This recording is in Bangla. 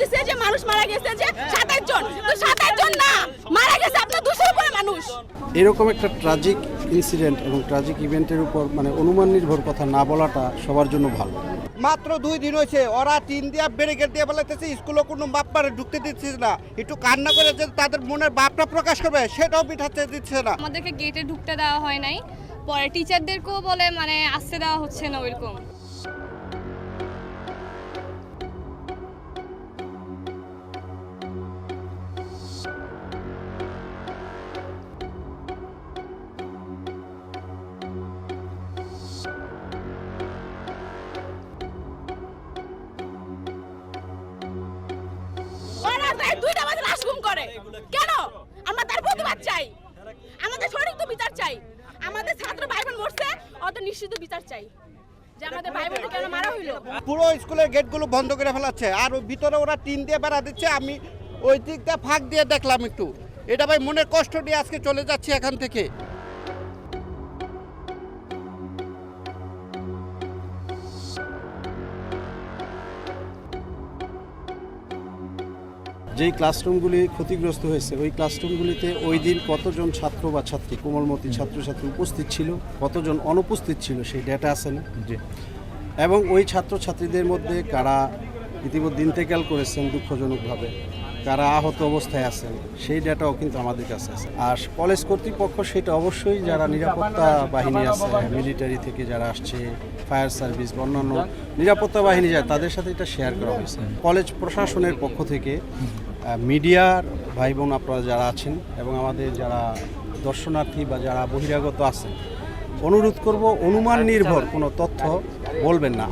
বলতেছে যে মানুষ মারা গেছে যে সাতাশ জন। তো সাতাশ জন না মারা গেছে আপনার দুশো উপরে মানুষ। এরকম একটা ট্রাজিক ইনসিডেন্ট এবং ট্রাজিক ইভেন্টের উপর মানে অনুমান নির্ভর কথা না বলাটা সবার জন্য ভালো। মাত্র দুই দিন হয়েছে ওরা তিন দিয়া ব্যারিকেড দিয়ে বলাইতেছে স্কুলে কোনো বাপ পারে ঢুকতে দিচ্ছে না। একটু কান্না করে যে তাদের মনের বাপটা প্রকাশ করবে সেটাও পিঠাতে দিচ্ছে না। আমাদেরকে গেটে ঢুকতে দেওয়া হয় নাই। পরে টিচারদেরকেও বলে মানে আসতে দেওয়া হচ্ছে না ওইরকম। চাই। আমাদের সঠিক তো বিচার চাই। আমাদের ছাত্র ভাই বোন মরছে, অত নিশ্চিত বিচার চাই। যে আমাদের মারা পুরো স্কুলের গেটগুলো বন্ধ করে ফেলাচ্ছে। আর ভিতরে ওরা টিন দিয়ে বেড়া দিচ্ছে, আমি ওই দিকটা ফাঁক দিয়ে দেখলাম একটু। এটা ভাই মনের কষ্ট দিয়ে আজকে চলে যাচ্ছি এখান থেকে। যেই ক্লাসরুমগুলি ক্ষতিগ্রস্ত হয়েছে ওই ক্লাসরুমগুলিতে ওই দিন কতজন ছাত্র বা ছাত্রী কোমলমতি ছাত্রছাত্রী উপস্থিত ছিল কতজন অনুপস্থিত ছিল সেই ডেটা আছে না? এবং ওই ছাত্রছাত্রীদের মধ্যে কারা ইতিমধ্যে ইন্তেকাল করেছেন দুঃখজনকভাবে কারা আহত অবস্থায় আছেন সেই ডেটাও কিন্তু আমাদের কাছে আছে। আর কলেজ কর্তৃপক্ষ সেটা অবশ্যই যারা নিরাপত্তা বাহিনী আছে মিলিটারি থেকে যারা আসছে ফায়ার সার্ভিস বা অন্যান্য নিরাপত্তা বাহিনী যায় তাদের সাথে এটা শেয়ার করা হয়েছে। কলেজ প্রশাসনের পক্ষ থেকে মিডিয়ার ভাই বোন আপনারা যারা আছেন এবং আমাদের যারা দর্শনার্থী বা যারা বহিরাগত আছেন অনুরোধ করব অনুমান নির্ভর কোনো তথ্য বলবেন না।